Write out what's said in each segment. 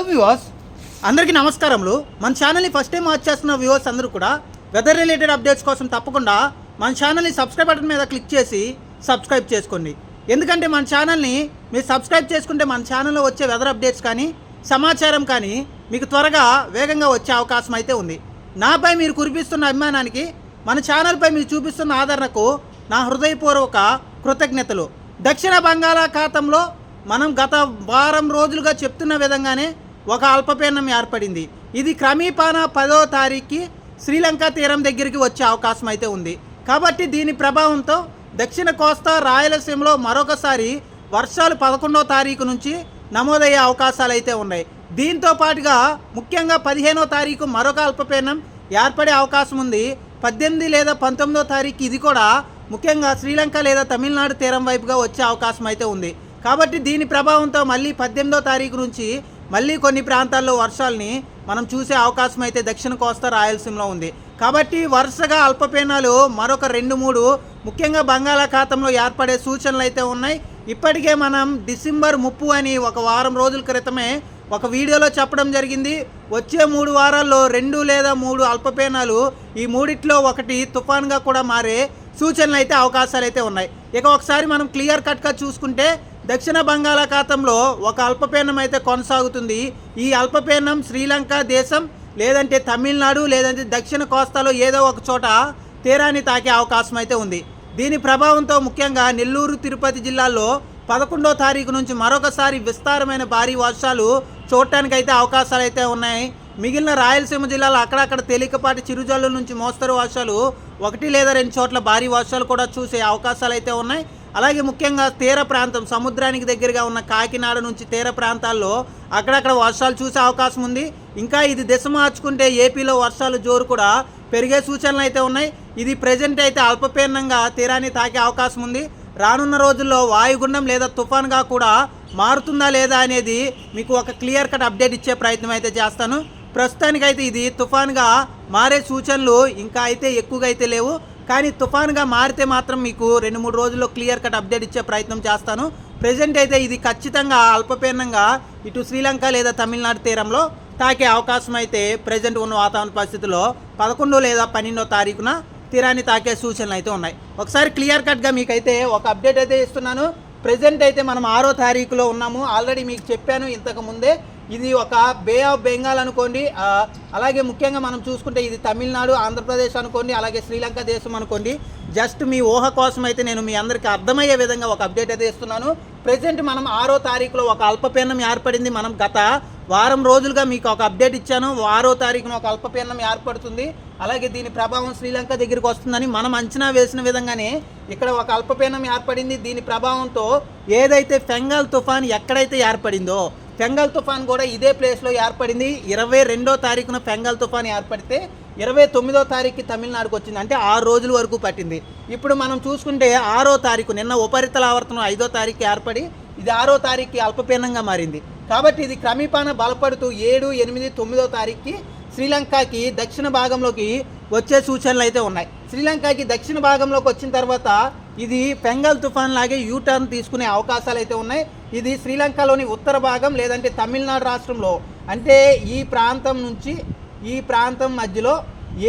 Hello viewers అందరికీ నమస్కారములు. మన ఛానల్ని ఫస్ట్ టైం వాచ్ చేస్తున్న వ్యూవర్స్ అందరూ కూడా వెదర్ రిలేటెడ్ అప్డేట్స్ కోసం తప్పకుండా మన ఛానల్ని సబ్స్క్రైబ్ బటన్ మీద క్లిక్ చేసి సబ్స్క్రైబ్ చేసుకోండి. ఎందుకంటే మన ఛానల్ని మీరు సబ్స్క్రైబ్ చేసుకుంటే మన ఛానల్లో వచ్చే వెదర్ అప్డేట్స్ కానీ సమాచారం కానీ మీకు త్వరగా వేగంగా వచ్చే అవకాశం అయితే ఉంది. నాపై మీరు కురిపిస్తున్న అభిమానానికి మన ఛానల్పై మీరు చూపిస్తున్న ఆదరణకు నా హృదయపూర్వక కృతజ్ఞతలు. దక్షిణ బంగాళాఖాతంలో మనం గత వారం రోజులుగా చెప్తున్న విధంగానే ఒక అల్పపీడనం ఏర్పడింది. ఇది క్రమీపాన పదో తారీఖుకి శ్రీలంక తీరం దగ్గరికి వచ్చే అవకాశం అయితే ఉంది. కాబట్టి దీని ప్రభావంతో దక్షిణ కోస్తా రాయలసీమలో మరొకసారి వర్షాలు పదకొండో తారీఖు నుంచి నమోదయ్యే అవకాశాలు అయితే ఉన్నాయి. దీంతో పాటుగా ముఖ్యంగా పదిహేనో తారీఖు మరొక అల్పపీడనం ఏర్పడే అవకాశం ఉంది. పద్దెనిమిది లేదా పంతొమ్మిదో తారీఖు ఇది కూడా ముఖ్యంగా శ్రీలంక లేదా తమిళనాడు తీరం వైపుగా వచ్చే అవకాశం అయితే ఉంది. కాబట్టి దీని ప్రభావంతో మళ్ళీ పద్దెనిమిదో తారీఖు నుంచి మళ్ళీ కొన్ని ప్రాంతాల్లో వర్షాలని మనం చూసే అవకాశం అయితే దక్షిణ కోస్తా రాయలసీమలో ఉంది. కాబట్టి వరుసగా అల్పపీనాలు మరొక రెండు మూడు ముఖ్యంగా బంగాళాఖాతంలో ఏర్పడే సూచనలు అయితే ఉన్నాయి. ఇప్పటికే మనం డిసెంబర్ ముప్పు అని ఒక వారం రోజుల క్రితమే ఒక వీడియోలో చెప్పడం జరిగింది. వచ్చే మూడు వారాల్లో రెండు లేదా మూడు అల్పపీనాలు ఈ మూడిట్లో ఒకటి తుఫాన్గా కూడా మారే సూచనలు అయితే అవకాశాలు అయితే ఉన్నాయి. ఇక ఒకసారి మనం క్లియర్ కట్గా చూసుకుంటే దక్షిణ బంగాళాఖాతంలో ఒక అల్పపీడనం అయితే కొనసాగుతుంది. ఈ అల్పపీడనం శ్రీలంక దేశం లేదంటే తమిళనాడు లేదంటే దక్షిణ కోస్తాలో ఏదో ఒక చోట తీరాన్ని తాకే అవకాశం అయితే ఉంది. దీని ప్రభావంతో ముఖ్యంగా నెల్లూరు తిరుపతి జిల్లాల్లో పదకొండో తారీఖు నుంచి మరొకసారి విస్తారమైన భారీ వర్షాలు చూడటానికి అయితే అవకాశాలు అయితే ఉన్నాయి. మిగిలిన రాయలసీమ జిల్లాలో అక్కడక్కడ తేలికపాటి చిరుజల్లు నుంచి మోస్తరు వర్షాలు ఒకటి లేదా రెండు చోట్ల భారీ వర్షాలు కూడా చూసే అవకాశాలు అయితే ఉన్నాయి. అలాగే ముఖ్యంగా తీర ప్రాంతం సముద్రానికి దగ్గరగా ఉన్న కాకినాడ నుంచి తీర ప్రాంతాల్లో అక్కడక్కడ వర్షాలు చూసే అవకాశం ఉంది. ఇంకా ఇది దిశ మార్చుకుంటే ఏపీలో వర్షాలు జోరు కూడా పెరిగే సూచనలు అయితే ఉన్నాయి. ఇది ప్రజెంట్ అయితే అల్పపీడనంగా తీరాన్ని తాకే అవకాశం ఉంది. రానున్న రోజుల్లో వాయుగుండం లేదా తుఫాన్గా కూడా మారుతుందా లేదా అనేది మీకు ఒక క్లియర్ కట్ అప్డేట్ ఇచ్చే ప్రయత్నం అయితే చేస్తాను. ప్రస్తుతానికైతే ఇది తుఫాన్గా మారే సూచనలు ఇంకా అయితే ఎక్కువగా అయితే లేవు. కానీ తుఫాన్గా మారితే మాత్రం మీకు రెండు మూడు రోజుల్లో క్లియర్ కట్ అప్డేట్ ఇచ్చే ప్రయత్నం చేస్తాను. ప్రజెంట్ అయితే ఇది ఖచ్చితంగా అల్పపీడనంగా ఇటు శ్రీలంక లేదా తమిళనాడు తీరంలో తాకే అవకాశం అయితే ప్రజెంట్ ఉన్న వాతావరణ పరిస్థితుల్లో పదకొండు లేదా పన్నెండో తారీఖున తీరాన్ని తాకే సూచనలు అయితే ఉన్నాయి. ఒకసారి క్లియర్ కట్గా మీకైతే ఒక అప్డేట్ అయితే ఇస్తున్నాను. ప్రజెంట్ అయితే మనం ఆరో తారీఖులో ఉన్నాము. ఆల్రెడీ మీకు చెప్పాను ఇంతకు ముందే ఇది ఒక బే ఆఫ్ బెంగాల్ అనుకోండి అలాగే ముఖ్యంగా మనం చూసుకుంటే ఇది తమిళనాడు ఆంధ్రప్రదేశ్ అనుకోండి అలాగే శ్రీలంక దేశం అనుకోండి. జస్ట్ మీ ఊహ కోసం అయితే నేను మీ అందరికీ అర్థమయ్యే విధంగా ఒక అప్డేట్ అయితే ఇస్తున్నాను. ప్రజెంట్ మనం ఆరో తారీఖులో ఒక అల్పపీడనం ఏర్పడింది మనం గత వారం రోజులుగా మీకు ఒక అప్డేట్ ఇచ్చాను. ఆరో తారీఖున ఒక అల్పపీడనం ఏర్పడుతుంది. అలాగే దీని ప్రభావం శ్రీలంక దగ్గరికి వస్తుందని మనం అంచనా వేసిన విధంగానే ఇక్కడ ఒక అల్పపీడనం ఏర్పడింది. దీని ప్రభావంతో ఏదైతే ఫెంగల్ తుఫాన్ ఎక్కడైతే ఏర్పడిందో ఫెంగల్ తుఫాన్ కూడా ఇదే ప్లేస్లో ఏర్పడింది. ఇరవై రెండో తారీఖున ఫెంగల్ తుఫాన్ ఏర్పడితే ఇరవై తొమ్మిదో తారీఖుకి తమిళనాడుకు వచ్చింది. అంటే ఆరు రోజుల వరకు పట్టింది. ఇప్పుడు మనం చూసుకుంటే ఆరో తారీఖు నిన్న ఉపరితల ఆవర్తనం ఐదో తారీఖు ఏర్పడి ఇది ఆరో తారీఖుకి అల్పపీడనంగా మారింది. కాబట్టి ఇది క్రమీపాన బలపడుతూ ఏడు ఎనిమిది తొమ్మిదో తారీఖుకి శ్రీలంకకి దక్షిణ భాగంలోకి వచ్చే సూచనలు అయితే ఉన్నాయి. శ్రీలంకకి దక్షిణ భాగంలోకి వచ్చిన తర్వాత ఇది పెంగల్ తుఫాన్ లాగే యూటర్న్ తీసుకునే అవకాశాలు అయితే ఉన్నాయి. ఇది శ్రీలంకలోని ఉత్తర భాగం లేదంటే తమిళనాడు రాష్ట్రంలో. అంటే ఈ ప్రాంతం నుంచి ఈ ప్రాంతం మధ్యలో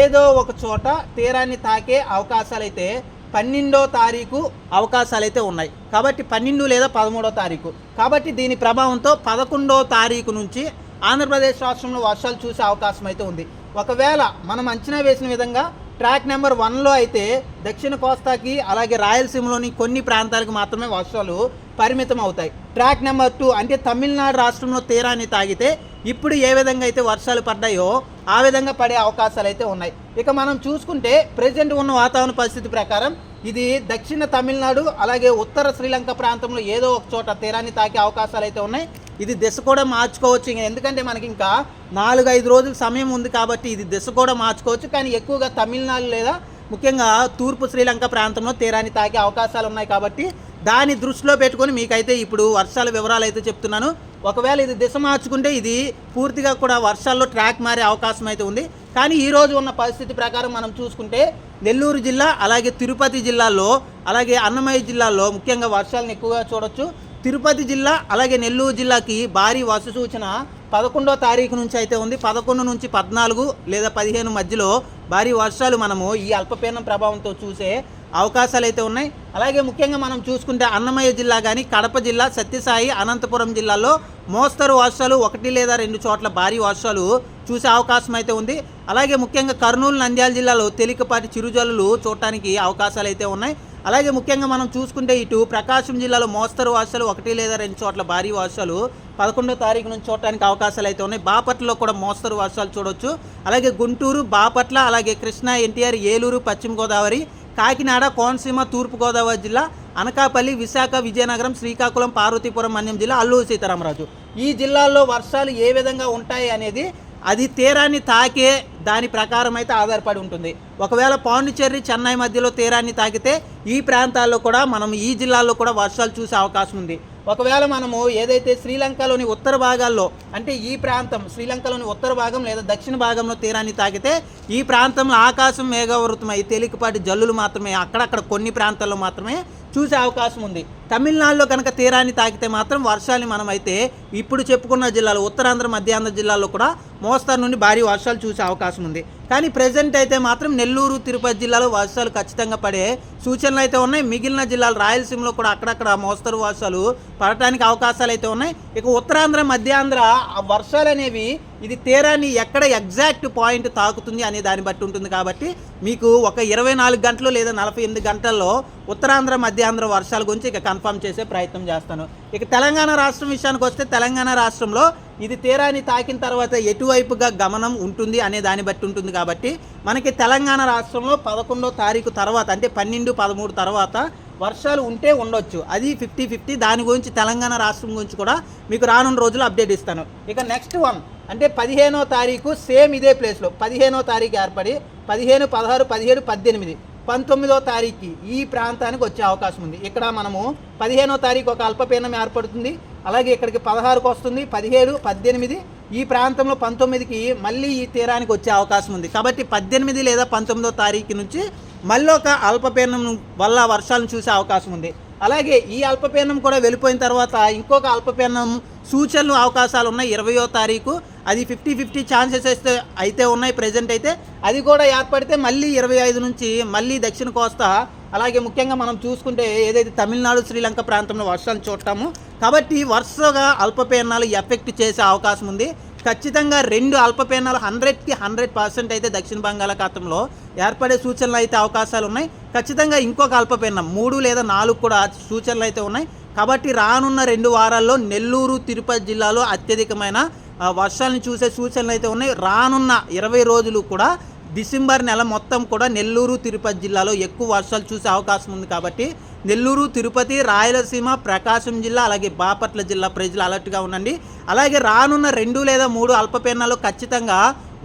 ఏదో ఒక చోట తీరాన్ని తాకే అవకాశాలైతే పన్నెండో తారీఖు అవకాశాలు అయితే ఉన్నాయి. కాబట్టి పన్నెండు లేదా పదమూడో తారీఖు. కాబట్టి దీని ప్రభావంతో పదకొండో తారీఖు నుంచి ఆంధ్రప్రదేశ్ రాష్ట్రంలో వర్షాలు చూసే అవకాశం అయితే ఉంది. ఒకవేళ మనం అంచనా వేసిన విధంగా ట్రాక్ నెంబర్ వన్లో అయితే దక్షిణ కోస్తాకి అలాగే రాయలసీమలోని కొన్ని ప్రాంతాలకు మాత్రమే వర్షాలు పరిమితం అవుతాయి. ట్రాక్ నెంబర్ టూ అంటే తమిళనాడు రాష్ట్రంలో తీరాన్ని తాగితే ఇప్పుడు ఏ విధంగా అయితే వర్షాలు పడ్డాయో ఆ విధంగా పడే అవకాశాలు అయితే ఉన్నాయి. ఇక మనం చూసుకుంటే ప్రజెంట్ ఉన్న వాతావరణ పరిస్థితి ప్రకారం ఇది దక్షిణ తమిళనాడు అలాగే ఉత్తర శ్రీలంక ప్రాంతంలో ఏదో ఒక చోట తీరాన్ని తాకే అవకాశాలు అయితే ఉన్నాయి. ఇది దిశ కూడా మార్చుకోవచ్చు. ఇంకా ఎందుకంటే మనకి ఇంకా నాలుగు ఐదు రోజుల సమయం ఉంది కాబట్టి ఇది దిశ కూడా మార్చుకోవచ్చు. కానీ ఎక్కువగా తమిళనాడు లేదా ముఖ్యంగా తూర్పు శ్రీలంక ప్రాంతంలో తీరాన్ని తాకే అవకాశాలు ఉన్నాయి కాబట్టి దాని దృష్టిలో పెట్టుకొని మీకైతే ఇప్పుడు వర్షాల వివరాలు అయితే చెప్తున్నాను. ఒకవేళ ఇది దిశ మార్చుకుంటే ఇది పూర్తిగా కూడా వర్షాల్లో ట్రాక్ మారే అవకాశం అయితే ఉంది. కానీ ఈరోజు ఉన్న పరిస్థితి ప్రకారం మనం చూసుకుంటే నెల్లూరు జిల్లా అలాగే తిరుపతి జిల్లాలో అలాగే అన్నమయ్య జిల్లాలో ముఖ్యంగా వర్షాలను ఎక్కువగా చూడొచ్చు. తిరుపతి జిల్లా అలాగే నెల్లూరు జిల్లాకి భారీ వర్ష సూచన పదకొండో తారీఖు నుంచి అయితే ఉంది. పదకొండు నుంచి పద్నాలుగు లేదా పదిహేను మధ్యలో భారీ వర్షాలు మనము ఈ అల్పపీడనం ప్రభావంతో చూసే అవకాశాలు అయితే ఉన్నాయి. అలాగే ముఖ్యంగా మనం చూసుకుంటే అన్నమయ్య జిల్లా కానీ కడప జిల్లా సత్యసాయి అనంతపురం జిల్లాలో మోస్తరు వర్షాలు ఒకటి లేదా రెండు చోట్ల భారీ వర్షాలు చూసే అవకాశం అయితే ఉంది. అలాగే ముఖ్యంగా కర్నూలు నంద్యాల జిల్లాలో తేలికపాటి చిరుజల్లులు చూడటానికి అవకాశాలు అయితే ఉన్నాయి. అలాగే ముఖ్యంగా మనం చూసుకుంటే ఇటు ప్రకాశం జిల్లాలో మోస్తరు వర్షాలు ఒకటి లేదా రెండు చోట్ల భారీ వర్షాలు పదకొండో తారీఖు నుంచి చూడటానికి అవకాశాలు అయితే ఉన్నాయి. బాపట్లలో కూడా మోస్తరు వర్షాలు చూడొచ్చు. అలాగే గుంటూరు బాపట్ల అలాగే కృష్ణా ఎన్టీఆర్ ఏలూరు పశ్చిమ గోదావరి కాకినాడ కోనసీమ తూర్పుగోదావరి జిల్లా అనకాపల్లి విశాఖ విజయనగరం శ్రీకాకుళం పార్వతీపురం మన్యం జిల్లా అల్లూరు సీతారామరాజు. ఈ జిల్లాల్లో వర్షాలు ఏ విధంగా ఉంటాయి అనేది అది తీరాన్ని తాకే దాని ప్రకారం అయితే ఆధారపడి ఉంటుంది. ఒకవేళ పాండిచ్చేరి చెన్నై మధ్యలో తీరాన్ని తాకితే ఈ ప్రాంతాల్లో కూడా మనం ఈ జిల్లాల్లో కూడా వర్షాలు చూసే అవకాశం ఉంది. ఒకవేళ మనము ఏదైతే శ్రీలంకలోని ఉత్తర భాగాల్లో అంటే ఈ ప్రాంతం శ్రీలంకలోని ఉత్తర భాగం లేదా దక్షిణ భాగంలో తీరాన్ని తాకితే ఈ ప్రాంతంలో ఆకాశం మేఘావృతమై తేలికపాటి జల్లులు మాత్రమే అక్కడక్కడ కొన్ని ప్రాంతాల్లో మాత్రమే చూసే అవకాశం ఉంది. తమిళనాడులో కనుక తీరాన్ని తాకితే మాత్రం వర్షాలు మనమైతే ఇప్పుడు చెప్పుకున్న జిల్లాలు ఉత్తరాంధ్ర మధ్యాంధ్ర జిల్లాల్లో కూడా మోస్తరు నుండి భారీ వర్షాలు చూసే అవకాశం ఉంది. కానీ ప్రజెంట్ అయితే మాత్రం నెల్లూరు తిరుపతి జిల్లాలో వర్షాలు ఖచ్చితంగా పడే సూచనలు అయితే ఉన్నాయి. మిగిలిన జిల్లాలు రాయలసీమలో కూడా అక్కడక్కడ మోస్తరు వర్షాలు పడటానికి అవకాశాలు అయితే ఉన్నాయి. ఇక ఉత్తరాంధ్ర మధ్యాంధ్ర వర్షాలు అనేవి ఇది తీరాన్ని ఎక్కడ ఎగ్జాక్ట్ పాయింట్ తాకుతుంది అనే దాన్ని బట్టి ఉంటుంది కాబట్టి మీకు ఒక ఇరవై నాలుగు గంటలు లేదా నలభై ఎనిమిది గంటల్లో ఉత్తరాంధ్ర మధ్యాంధ్ర వర్షాల గురించి ఇక కన్ఫర్మ్ చేసే ప్రయత్నం చేస్తాను. ఇక తెలంగాణ రాష్ట్రం విషయానికి వస్తే తెలంగాణ రాష్ట్రంలో ఇది తీరాన్ని తాకిన తర్వాత ఎటువైపుగా గమనం ఉంటుంది అనే దాన్ని బట్టి ఉంటుంది కాబట్టి మనకి తెలంగాణ రాష్ట్రంలో పదకొండో తారీఖు తర్వాత అంటే పన్నెండు పదమూడు తర్వాత వర్షాలు ఉంటే ఉండొచ్చు. అది ఫిఫ్టీ ఫిఫ్టీ. దాని గురించి తెలంగాణ రాష్ట్రం గురించి కూడా మీకు రానున్న రోజులు అప్డేట్ ఇస్తాను. ఇక నెక్స్ట్ వన్ అంటే పదిహేనో తారీఖు సేమ్ ఇదే ప్లేస్లో. పదిహేనో తారీఖు ఏర్పడి పదిహేను పదహారు పదిహేడు పద్దెనిమిది. పంతొమ్మిదో తారీఖుకి ఈ ప్రాంతానికి వచ్చే అవకాశం ఉంది. ఇక్కడ మనము పదిహేనో తారీఖు ఒక అల్పపీడనం ఏర్పడుతుంది. అలాగే ఇక్కడికి పదహారుకు వస్తుంది. పదిహేడు పద్దెనిమిది ఈ ప్రాంతంలో పంతొమ్మిదికి మళ్ళీ ఈ తీరానికి వచ్చే అవకాశం ఉంది. కాబట్టి పద్దెనిమిది లేదా పంతొమ్మిదో తారీఖు నుంచి మళ్ళీ ఒక అల్పపీడనం వల్ల వర్షాలను చూసే అవకాశం ఉంది. అలాగే ఈ అల్పపీడనం కూడా వెళ్ళిపోయిన తర్వాత ఇంకొక అల్పపీడనం సూచనలు అవకాశాలు ఉన్నాయి. ఇరవయో తారీఖు అది ఫిఫ్టీ ఫిఫ్టీ ఛాన్సెస్ అయితే అయితే ఉన్నాయి ప్రజెంట్ అయితే. అది కూడా ఏర్పడితే మళ్ళీ ఇరవై ఐదు నుంచి మళ్ళీ దక్షిణ కోస్తా. అలాగే ముఖ్యంగా మనం చూసుకుంటే ఏదైతే తమిళనాడు శ్రీలంక ప్రాంతంలో వర్షాలు చూడటాము. కాబట్టి వరుసగా అల్పపీడనాలు ఎఫెక్ట్ చేసే అవకాశం ఉంది. ఖచ్చితంగా రెండు అల్పపీడనాలు హండ్రెడ్కి హండ్రెడ్ పర్సెంట్ అయితే దక్షిణ బంగాళాఖాతంలో ఏర్పడే సూచనలు అయితే అవకాశాలు ఉన్నాయి. ఖచ్చితంగా ఇంకొక అల్పపీడనం మూడు లేదా నాలుగు కూడా సూచనలు అయితే ఉన్నాయి. కాబట్టి రానున్న రెండు వారాల్లో నెల్లూరు తిరుపతి జిల్లాలో అత్యధికమైన వర్షాలను చూసే సూచనలు అయితే ఉన్నాయి. రానున్న ఇరవై రోజులు కూడా డిసెంబర్ నెల మొత్తం కూడా నెల్లూరు తిరుపతి జిల్లాలో ఎక్కువ వర్షాలు చూసే అవకాశం ఉంది కాబట్టి నెల్లూరు తిరుపతి రాయలసీమ ప్రకాశం జిల్లా అలాగే బాపట్ల జిల్లా ప్రజలు అలర్ట్గా ఉండండి. అలాగే రానున్న రెండు లేదా మూడు అల్పపీడనాలు ఖచ్చితంగా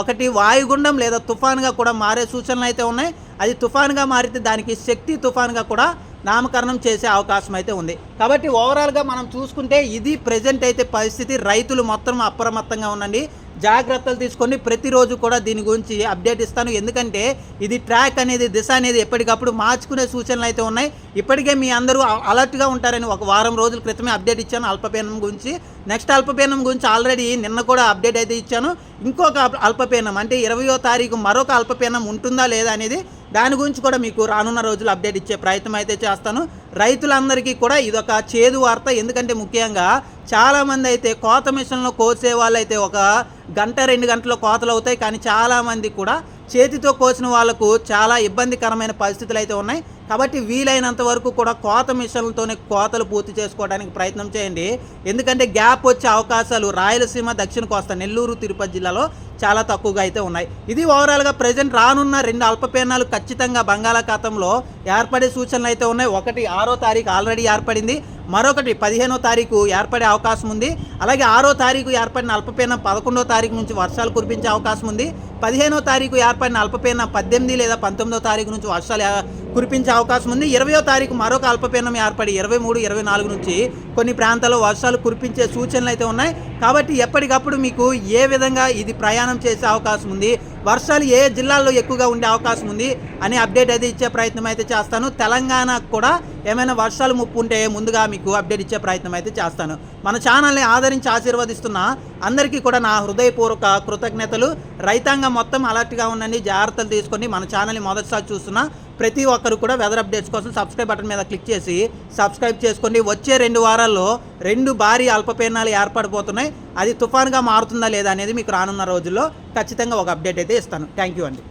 ఒకటి వాయుగుండం లేదా తుఫాన్గా కూడా మారే సూచనలు అయితే ఉన్నాయి. అది తుఫాన్గా మారితే దానికి శక్తి తుఫాన్గా కూడా నామకరణం చేసే అవకాశం అయితే ఉంది. కాబట్టి ఓవరాల్గా మనం చూసుకుంటే ఇది ప్రజెంట్ అయితే పరిస్థితి. రైతులు మొత్తం అప్రమత్తంగా ఉండండి. జాగ్రత్తలు తీసుకొని ప్రతిరోజు కూడా దీని గురించి అప్డేట్ ఇస్తాను. ఎందుకంటే ఇది ట్రాక్ అనేది దిశ అనేది ఎప్పటికప్పుడు మార్చుకునే సూచనలు అయితే ఉన్నాయి. ఇప్పటికే మీ అందరూ అలర్ట్గా ఉంటారని ఒక వారం రోజుల క్రితమే అప్డేట్ ఇచ్చాను అల్పపీడనం గురించి. నెక్స్ట్ అల్పపీడనం గురించి ఆల్రెడీ నిన్న కూడా అప్డేట్ అయితే ఇచ్చాను. ఇంకొక అల్పపీడనం అంటే ఇరవయో తారీఖు మరొక అల్పపీడనం ఉంటుందా లేదా అనేది దాని గురించి కూడా మీకు రానున్న రోజులు అప్డేట్ ఇచ్చే ప్రయత్నం అయితే చేస్తాను. రైతులందరికీ కూడా ఇదొక చేదు వార్త. ఎందుకంటే ముఖ్యంగా చాలామంది అయితే కోత మిషన్లో కోసే వాళ్ళు అయితే ఒక గంట రెండు గంటల కోతలు అవుతాయి. కానీ చాలామంది కూడా చేతితో కోసిన వాళ్ళకు చాలా ఇబ్బందికరమైన పరిస్థితులు అయితే ఉన్నాయి. కాబట్టి వీలైనంత వరకు కూడా కోత మిషన్లతోనే కోతలు పూర్తి చేసుకోవడానికి ప్రయత్నం చేయండి. ఎందుకంటే గ్యాప్ వచ్చే అవకాశాలు రాయలసీమ దక్షిణ కోస్తా నెల్లూరు తిరుపతి జిల్లాలో చాలా తక్కువగా అయితే ఉన్నాయి. ఇది ఓవరాల్గా ప్రజెంట్ రానున్న రెండు అల్పపీడనాలు ఖచ్చితంగా బంగాళాఖాతంలో ఏర్పడే సూచనలు అయితే ఉన్నాయి. ఒకటి ఆరో తారీఖు ఆల్రెడీ ఏర్పడింది. మరొకటి పదిహేనో తారీఖు ఏర్పడే అవకాశం ఉంది. అలాగే ఆరో తారీఖు ఏర్పడిన అల్పపీడనం పదకొండో తారీఖు నుంచి వర్షాలు కురిపించే అవకాశం ఉంది. పదిహేనో తారీఖు ఏర్పడిన అల్పపీడనం పద్దెనిమిది లేదా పంతొమ్మిదో తారీఖు నుంచి వర్షాలు కురిపించే అవకాశం ఉంది. ఇరవయో తారీఖు మరొక అల్పపీడనం ఏర్పడి ఇరవై మూడు ఇరవై నాలుగు నుంచి కొన్ని ప్రాంతాల్లో వర్షాలు కురిపించే సూచనలు అయితే ఉన్నాయి. కాబట్టి ఎప్పటికప్పుడు మీకు ఏ విధంగా ఇది ప్రయాణం చేసే అవకాశం ఉంది? వర్షాలు ఏ జిల్లాల్లో ఎక్కువగా ఉండే అవకాశం ఉంది? అనే అప్డేట్ అయితే ఇచ్చే ప్రయత్నం అయితే చేస్తాను. తెలంగాణకు కూడా ఏమైనా వర్షాలు ముప్పు ఉంటే ముందుగా మీకు అప్డేట్ ఇచ్చే ప్రయత్నం అయితే చేస్తాను. మన ఛానల్ని ఆదరించి ఆశీర్వదిస్తున్న అందరికీ కూడా నా హృదయపూర్వక కృతజ్ఞతలు. రైతాంగం మొత్తం అలర్ట్గా ఉండండి. జాగ్రత్తలు తీసుకొని మన ఛానల్ని మొదటిసారి చూస్తున్న ప్రతి ఒక్కరు కూడా వెదర్ అప్డేట్స్ కోసం సబ్స్క్రైబ్ బటన్ మీద క్లిక్ చేసి సబ్స్క్రైబ్ చేసుకోండి. వచ్చే రెండు వారాల్లో రెండు భారీ అల్పపీడనాలు ఏర్పడిపోతున్నాయి అది తుఫాన్గా మారుతుందా లేదా అనేది మీకు రానున్న రోజుల్లో ఖచ్చితంగా ఒక అప్డేట్ అయితే ఇస్తాను. థ్యాంక్ యూ అండి.